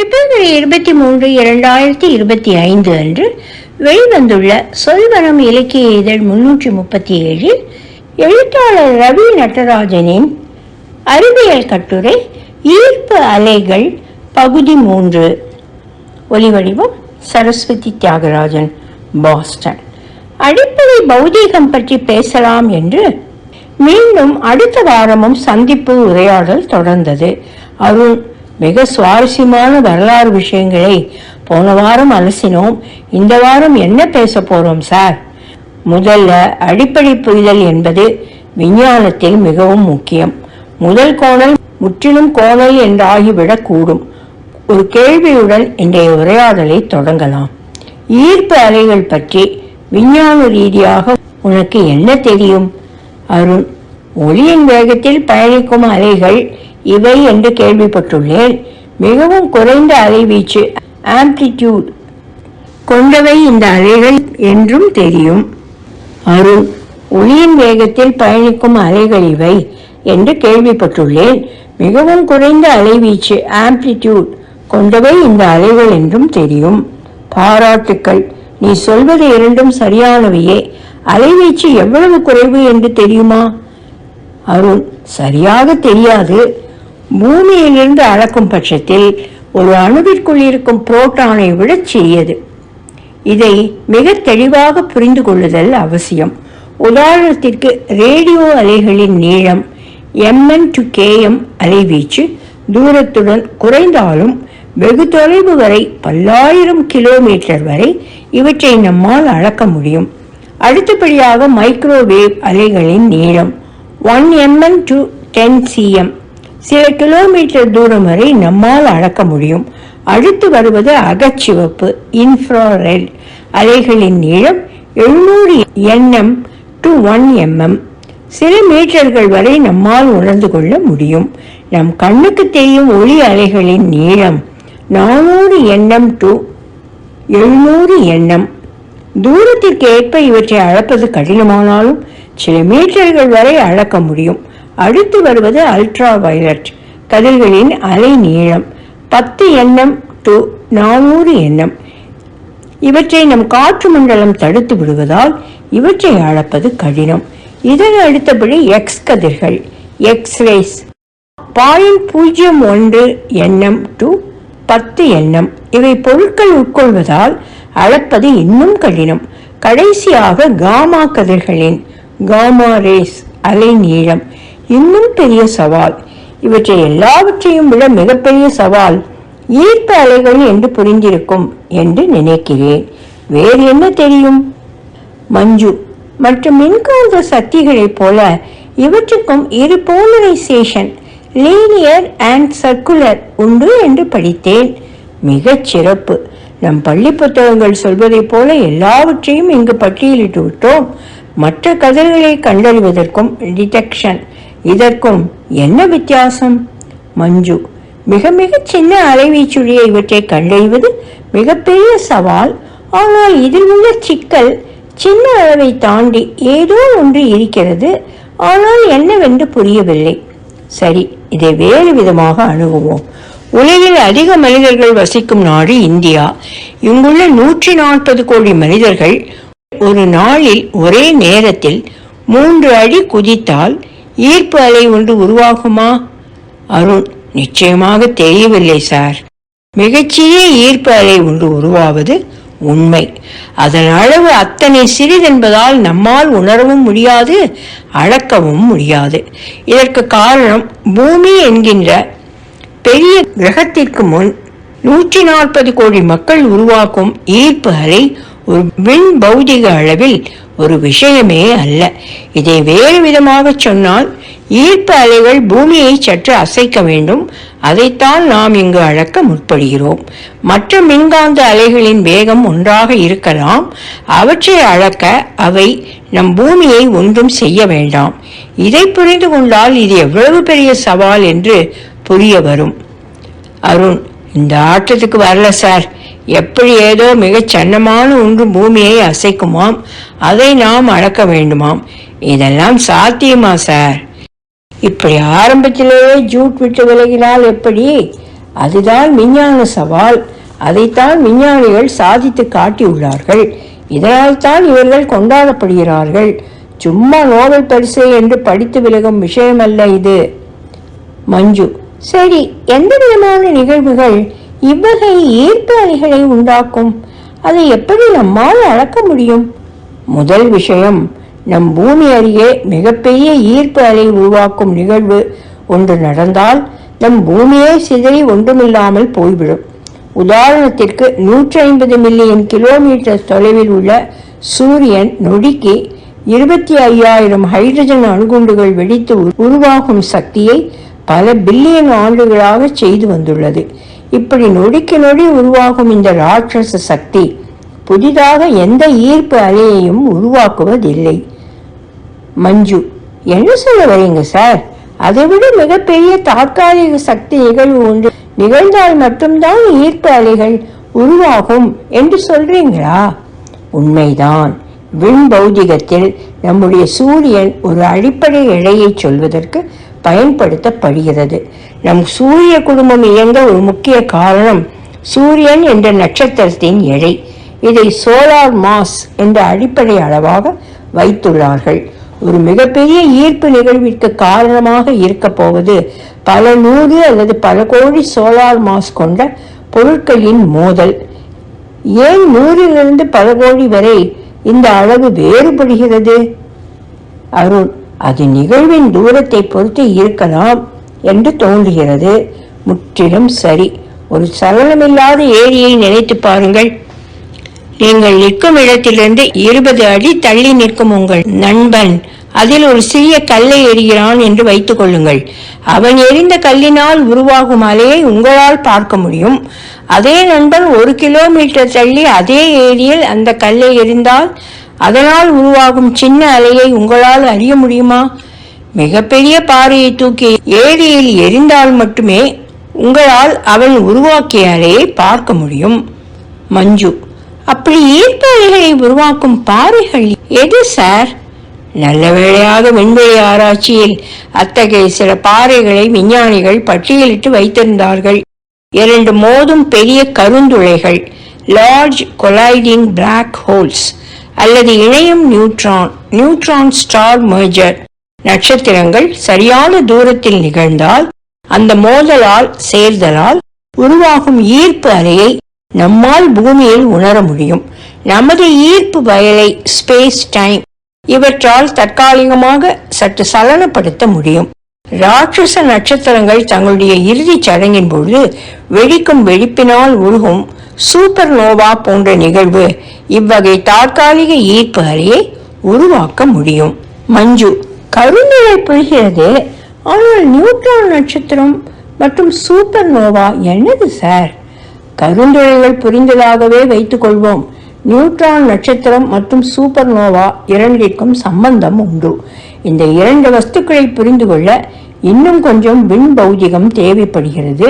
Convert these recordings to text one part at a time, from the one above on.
பிப்ரவரி இருபத்தி மூன்று இரண்டாயிரத்தி இருபத்தி ஐந்து அன்று வெளிவந்துள்ள சொல்வனம் இலக்கிய இதழ் முன்னூற்றி முப்பத்தி ஏழில் எழுத்தாளர் ரவி நடராஜனின் அறிவியல் கட்டுரை ஈர்ப்பு அலைகள் பகுதி மூன்று. ஒலிவடிவம் சரஸ்வதி தியாகராஜன் பாஸ்டன். அடிப்படை பௌதீகம் பற்றி பேசலாம் என்று மீண்டும் அடுத்த வாரமும் சந்திப்பு உரையாடல் தொடர்ந்தது. அருண் மிக சுவாரஸ்யமான வரலாறு விஷயங்களை போன வாரம் அலசினோம். இந்த வாரம் என்ன பேச போறோம் சார்? முதல்ல அடிப்படை புரிதல் என்பது விஞ்ஞானத்தில் மிகவும் முக்கியம். முதல் கோணல் முற்றிலும் கோணல் என்றாகிவிடக் கூடும். ஒரு கேள்வியுடன் இன்றைய உரையாடலை தொடங்கலாம். ஈர்ப்பு அலைகள் பற்றி விஞ்ஞான ரீதியாக உனக்கு என்ன தெரியும்? அருண் ஒளியின் வேகத்தில் பயணிக்கும் அலைகள் இவை என்று கேள்விப்பட்டுள்ளேன். மிகவும் குறைந்த அலைவீச்சு ஆம்ப்ளிடியூட் கொண்டவை இந்த அலைகள் என்றும் தெரியும். அருண் ஒளியின் வேகத்தில் பயணிக்கும் அலைகள் இவை என்று கேள்விப்பட்டுள்ளேன். மிகவும் குறைந்த அலைவீச்சு ஆம்ப்ளிடியூட் கொண்டவை இந்த அலைகள் என்றும் தெரியும். பாராட்டுக்கள். நீ சொல்வது இரண்டும் சரியானவையே. அலைவீச்சு எவ்வளவு குறைவு என்று தெரியுமா? அருண் சரியாக தெரியாது. பூமியிலிருந்து அளக்கும் பட்சத்தில் ஒரு அணுவிற்குள் இருக்கும் புரோட்டானை விட சிறியது இதை மிக தெளிவாக புரிந்து கொள்ளுதல் அவசியம். உதாரணத்திற்கு ரேடியோ அலைகளின் நீளம் எம்என் டு கேஎம் அலைவீச்சு தூரத்துடன் குறைந்தாலும் வெகு தொலைவு வரை பல்லாயிரம் கிலோமீட்டர் வரை இவற்றை நம்மால் அளக்க முடியும். அடுத்தபடியாக மைக்ரோவேவ் அலைகளின் நீளம் one M M to ten C M சில கிலோமீட்டர் தூரம் வரை நம்மால் அளக்க முடியும். அடுத்து வருவது அகச்சிவப்பு இன்ஃப்ராரெட் அலைகளின் நீளம் எழுநூறு என்எம் டு ஒன் எம்எம் சில மீட்டர்கள் வரை நம்மால் உணர்ந்து கொள்ள முடியும். நம் கண்ணுக்கு தெரியும் ஒளி அலைகளின் நீளம் நானூறு எண்ணம் டு எழுநூறு எண்ணம் தூரத்திற்கு ஏற்ப இவற்றை அளப்பது கடினமானாலும் சில மீட்டர்கள் வரை அளக்க முடியும். அடுத்து வருவது அல்ட்ரா வயலட் கதிர்களின் அலை நீளம் பத்து எண்ணம் டு நானூறு எண்ணம். இவற்றை நம் காற்று மண்டலம் தடுத்து விடுவதால் இவற்றை அளப்பது கடினம். இதன் அடுத்தபடி எக்ஸ் கதிர்கள் எக்ஸ்ரேஸ் பாயிண்ட் பூஜ்ஜியம் ஒன்று எண்ணம் டு பத்து எண்ணம். இவை பொருட்கள் உட்கொள்வதால் அளப்பது இன்னும் கடினம். கடைசியாக காமா கதிர்களின் காமா ரேஸ் அலை நீளம் இன்னும் பெரிய சவால். இவற்றை எல்லாவற்றையும் விட மிகப்பெரிய சவால் ஈர்ப்பு அலைகள் என்று புரிந்திருக்கும் என்று நினைக்கிறேன். வேறு என்ன தெரியும்? மஞ்சு மற்றும் மின்காந்த சக்திகளைப் போல இவற்றுக்கும் இரு போலரைசேஷன் லீனியர் அண்ட் சர்க்குலர் உண்டு என்று படித்தேன். மிகச் சிறப்பு. நம் பள்ளி புத்தகங்கள் சொல்வதைப் போல எல்லாவற்றையும் இங்கு பட்டியலிட்டு விட்டோம் மற்ற கதிர்களை கண்டறிவதற்கும் டிடெக்ஷன் இதற்கும் என்ன வித்தியாசம்? மஞ்சு மிக மிக சின்ன அலைவீச்சுடைய இவற்றை கண்டறிவது மிகப்பெரிய சவால். ஆனால் இதில் உள்ள சிக்கல் சின்ன அளவை தாண்டி ஏதோ ஒன்று இருக்கிறது. ஆனால் என்னவென்று புரியவில்லை. சரி இதை வேறு விதமாக அணுகுவோம். உலகில் அதிக மனிதர்கள் வசிக்கும் நாடு இந்தியா. இங்குள்ள நூற்றி நாற்பது கோடி மனிதர்கள் ஒரு நாளில் ஒரே நேரத்தில் மூன்று அடி குதித்தால் ஈர்ப்பு அலை ஒன்று உருவாகுமா? அருண் நிச்சயமாக தெரியவில்லை சார். மிகச்சிறிய ஈர்ப்பு அலை ஒன்று உருவாவது உண்மை. அதன் அளவு அத்தனை சிறிதென்பதால் நம்மால் உணரவும் முடியாது அளக்கவும் முடியாது. இதற்கு காரணம் பூமி என்கின்ற பெரிய கிரகத்திற்கு முன் நூற்றி நாற்பது கோடி மக்கள் உருவாக்கும் ஈர்ப்பு அலை ஒரு விண் பௌதிக அளவில் ஒரு விஷயமே அல்ல. இதை வேறு விதமாக சொன்னால் ஈர்ப்பு அலைகள் பூமியை சற்று அசைக்க வேண்டும். அதைத்தான் நாம் இங்கு அளக்க முற்படுகிறோம். மற்ற மின்காந்த அலைகளின் வேகம் ஒன்றாக இருக்கலாம். அவற்றை அளக்க அவை நம் பூமியை ஒன்றும் செய்ய வேண்டாம். இதை புரிந்து கொண்டால் இது எவ்வளவு பெரிய சவால் என்று புரிய வரும். அருண் இந்த ஆட்டத்துக்கு வரல சார். எப்படி ஏதோ மிகச் சன்னமான ஒன்று பூமியை அசைக்குமாம் அதை நாம் அளக்க வேண்டுமாம். இதெல்லாம் சாத்தியமா சார்? இப்படி ஆரம்பத்திலேயே ஜூட் விட்டு விலகினால் எப்படி? அதுதான் விஞ்ஞான சவால். அதைத்தான் விஞ்ஞானிகள் சாதித்து காட்டியுள்ளார்கள். இதனால் தான் இவர்கள் கொண்டாடப்படுகிறார்கள். சும்மா நோபல் பரிசு என்று படித்து விலகும் விஷயமல்ல இது. மஞ்சு சரி எந்த விதமான நிகழ்வுகள் இவ்வகை ஈர்ப்பு அலைகளை உண்டாக்கும். அதை எப்படி நம்மால் அளக்க முடியும்? முதல் விஷயம் நம் பூமி அருகே மிகப்பெரிய ஈர்ப்பு அலை உருவாக்கும் நிகழ்வு ஒன்று நடந்தால் நம் பூமியே சிதறி ஒன்றுமில்லாமல் போய்விடும். உதாரணத்திற்கு நூற்றி ஐம்பது மில்லியன் கிலோமீட்டர் தொலைவில் உள்ள சூரியன் நொடிக்கு இருபத்தி ஐயாயிரம் ஹைட்ரஜன் அணுகுண்டுகள் வெடித்து உருவாகும் சக்தியை பல பில்லியன் ஆண்டுகளாக செய்து வந்துள்ளது. இப்படி நொடிக்கு நொடி உருவாகும் இந்த ராட்சச சக்தி புதிதாக எந்த ஈர்ப்பு அலையையும் உருவாக்குவதில்லை. மஞ்சு என்ன சொல்ல வரீங்க சார் அதைவிட மிகப்பெரிய தற்காலிக சக்தி நிகழ்வு ஒன்று நிகழ்ந்தால் மட்டும்தான் ஈர்ப்பு அலைகள் உருவாகும் என்று சொல்றீங்களா? உண்மைதான். விண் பௌதிகத்தில் நம்முடைய சூரியன் ஒரு அடிப்படை இழையை சொல்வதற்கு பயன்படுத்தப்படுகிறது. நம் சூரிய குடும்பம் இயங்க ஒரு முக்கிய காரணம் சூரியன் என்ற நட்சத்திரத்தின் எடை. இதை சோலார் மாஸ் என்ற அடிப்படை அளவாக வைத்துள்ளார்கள். ஒரு மிகப்பெரிய ஈர்ப்பு நிகழ்விற்கு காரணமாக இருக்க போவது பல நூறு அல்லது பல கோடி சோலார் மாஸ் கொண்ட பொருட்களின் மோதல். ஏன் நூறிலிருந்து பல கோடி வரை இந்த அளவு வேறுபடுகிறது? அருண் அது நிகழ்வின் தூரத்தை பொறுத்து இருக்கலாம் என்று தோன்றுகிறது. முற்றிலும் சரி. ஒரு சலனமில்லாத ஏரியை நினைத்து பாருங்கள். நீங்கள் நிற்கும் இடத்திலிருந்து இருபது அடி தள்ளி நிற்கும் உங்கள் நண்பன் அதில் ஒரு சிறிய கல்லை எறிகிறான் என்று வைத்துக் கொள்ளுங்கள். அவன் எரிந்த கல்லினால் உருவாகும் அலையை உங்களால் பார்க்க முடியும். அதே நண்பன் ஒரு கிலோமீட்டர் தள்ளி அதே ஏரியில் அந்த கல்லை எறிந்தால் அதனால் உருவாகும் சின்ன அலையை உங்களால் அறிய முடியுமா? மிகப்பெரிய பாறையை தூக்கி ஏரியில் எரிந்தால் மட்டுமே உங்களால் அவன் உருவாக்கிய அலையை பார்க்க முடியும். மஞ்சு அப்படி ஈர்ப்பு அலைகளை உருவாக்கும் பாறைகள் எது சார்? நல்ல வேளையாக விண்வெளி ஆராய்ச்சியில் அத்தகைய சில பாறைகளை விஞ்ஞானிகள் பட்டியலிட்டு வைத்திருந்தார்கள். இரண்டு மோதும் பெரிய கருந்துளைகள் லார்ஜ் கொலைடிங் பிளாக் ஹோல்ஸ் அல்லது இணையும் நியூட்ரான் நியூட்ரான் ஸ்டார் merger நட்சத்திரங்கள் சரியான தூரத்தில் நிகழ்ந்தால் அந்த மோதலால் சேர்தலால் உருவாகும் ஈர்ப்பு அலையை நம்மால் பூமியில் உணர முடியும். நமது ஈர்ப்பு வயலை ஸ்பேஸ் டைம் இவற்றால் தற்காலிகமாக சற்று சலனப்படுத்த முடியும். ராட்சச நட்சத்திரங்கள் தங்களுடைய இறுதிச் சடங்கின் பொழுது வெடிக்கும் வெடிப்பினால் உருகும் சூப்பர் நோவா போன்ற நிகழ்வு இவ்வகை தற்காலிக ஈர்ப்பு அறையை உருவாக்க முடியும். மஞ்சு கருநிலை புரிகிறது. ஆனால் நியூட்ரான் நட்சத்திரம் மற்றும் சூப்பர் நோவா என்னது சார் கருந்துளைகள் புரிந்ததாகவே வைத்துக் கொள்வோம் நியூட்ரான் நட்சத்திரம் மற்றும் சூப்பர் நோவா இரண்டிற்கும் சம்பந்தம் உண்டு. இந்த இரண்டு வஸ்துக்களை புரிந்து கொள்ள இன்னும் கொஞ்சம் விண் பௌதிகம் தேவைப்படுகிறது.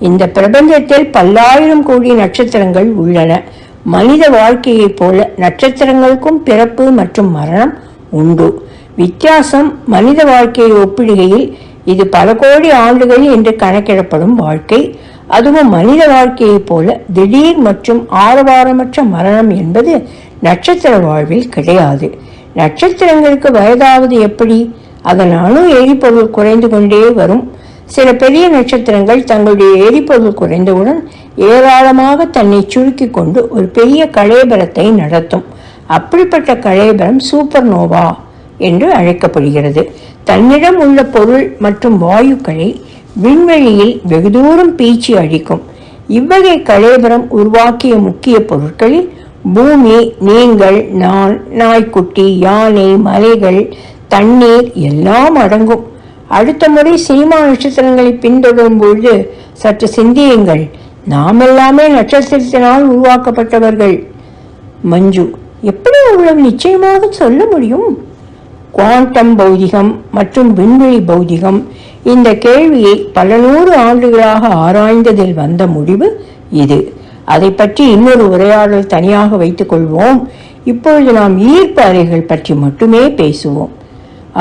இந்த பிரபஞ்சத்தில் பல்லாயிரம் கோடி நட்சத்திரங்கள் உள்ளன. மனித வாழ்க்கையைப் போல நட்சத்திரங்களுக்கும் பிறப்பு மற்றும் மரணம் உண்டு. வித்தியாசம் மனித வாழ்க்கையை ஒப்பிடுகையில் இது பல கோடி ஆண்டுகள் என்று கணக்கிடப்படும் வாழ்க்கை. அதுவும் மனித வாழ்க்கையைப் போல திடீர் மற்றும் ஆரவாரமற்ற மரணம் என்பது நட்சத்திர வாழ்வில் கிடையாது. நட்சத்திரங்களுக்கு வயதாவது எப்படி? அதன் அணு எரிபொருள் குறைந்து கொண்டே வரும். சில பெரிய நட்சத்திரங்கள் தங்களுடைய எரிபொருள் குறைந்தவுடன் ஏராளமாக தன்னை சுருக்கி கொண்டு ஒரு பெரிய கலேபரத்தை நடத்தும். அப்படிப்பட்ட கலேபரம் சூப்பர் நோவா என்று அழைக்கப்படுகிறது. தன்னிடம் உள்ள பொருள் மற்றும் வாயுக்களை விண்வெளியில் வெகு தூரம் பீச்சி அழிக்கும். இவ்வகை கலேபரம் உருவாக்கிய முக்கிய பொருட்களில் பூமி நீங்கள் நான் நாய்க்குட்டி யானை மலைகள் தண்ணீர் எல்லாம் அடங்கும். அடுத்த முறை சினிமா நட்சத்திரங்களை பின்தொடரும் பொழுது சற்று சிந்தியுங்கள். நாம் எல்லாமே நட்சத்திரத்தினால் உருவாக்கப்பட்டவர்கள். மஞ்சு எப்படி அவ்வளவு நிச்சயமாக சொல்ல முடியும்? குவாண்டம் பௌதிகம் மற்றும் விண்வெளி பௌதிகம் இந்த கேள்வியை பல நூறு ஆண்டுகளாக ஆராய்ந்ததில் வந்த முடிவு இது. அதை பற்றி இன்னொரு உரையாடல் தனியாக வைத்துக் கொள்வோம். இப்பொழுது நாம் ஈர்ப்பு அலைகள் பற்றி மட்டுமே பேசுவோம்.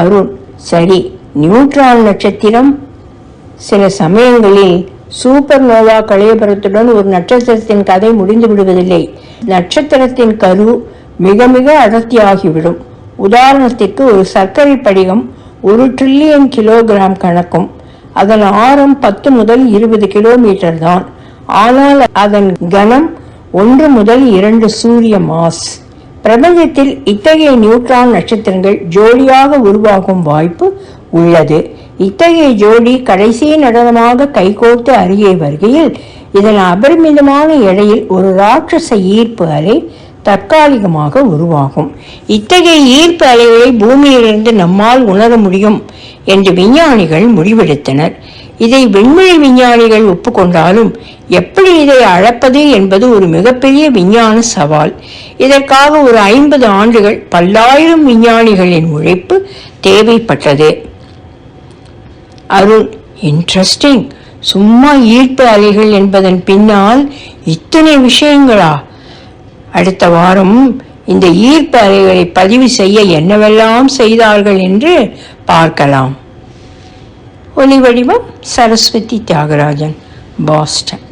அருண் சரி நியூட்ரான் நட்சத்திரம். சில சமயங்களில் சூப்பர் நோவா கலையபுரத்துடன் ஒரு நட்சத்திரத்தின் கதை முடிந்து விடுவதில்லை. நட்சத்திரத்தின் கரு மிக மிக அடர்த்தியாகிவிடும். உதாரணத்திற்கு ஒரு சர்க்கரை படிகம் ஒரு ட்ரில்லியன் கிலோகிராம் கணக்கும் அதன் ஆரம் பத்து முதல் இருபது கிலோமீட்டர் தான். ஆனால் அதன் கனம் ஒன்று முதல் இரண்டு சூரிய மாஸ். பிரபஞ்சத்தில் இத்தகைய நியூட்ரான் நட்சத்திரங்கள் ஜோடியாக உருவாகும் வாய்ப்பு உள்ளது. இத்தகைய ஜோடி கடைசி நடனமாக கைகோர்த்து அருகே வருகையில் இதன் அபரிமிதமான எடையில் ஒரு ராட்சச ஈர்ப்பு அலை தற்காலிகமாக உருவாகும். இத்தகைய ஈர்ப்பு அலைகளை பூமியிலிருந்து நம்மால் உணர முடியும் என்று விஞ்ஞானிகள் முடிவெடுத்தனர். இதை விண்வெளி விஞ்ஞானிகள் ஒப்புக்கொண்டாலும் எப்படி இதை அளப்பது என்பது ஒரு மிகப்பெரிய விஞ்ஞான சவால். இதற்காக ஒரு ஐம்பது ஆண்டுகள் பல்லாயிரம் விஞ்ஞானிகளின் உழைப்பு தேவைப்பட்டது. அருண் இன்ட்ரெஸ்டிங் சும்மா ஈர்ப்பு அலைகள் என்பதன் பின்னால் இத்தனை விஷயங்களா? அடுத்த வாரம் இந்த ஈர்ப்பு அலைகளை பதிவு செய்ய என்னவெல்லாம் செய்தார்கள் என்று பார்க்கலாம். ஒலி வடிவம் சரஸ்வதி தியாகராஜன் பாஸ்டன்.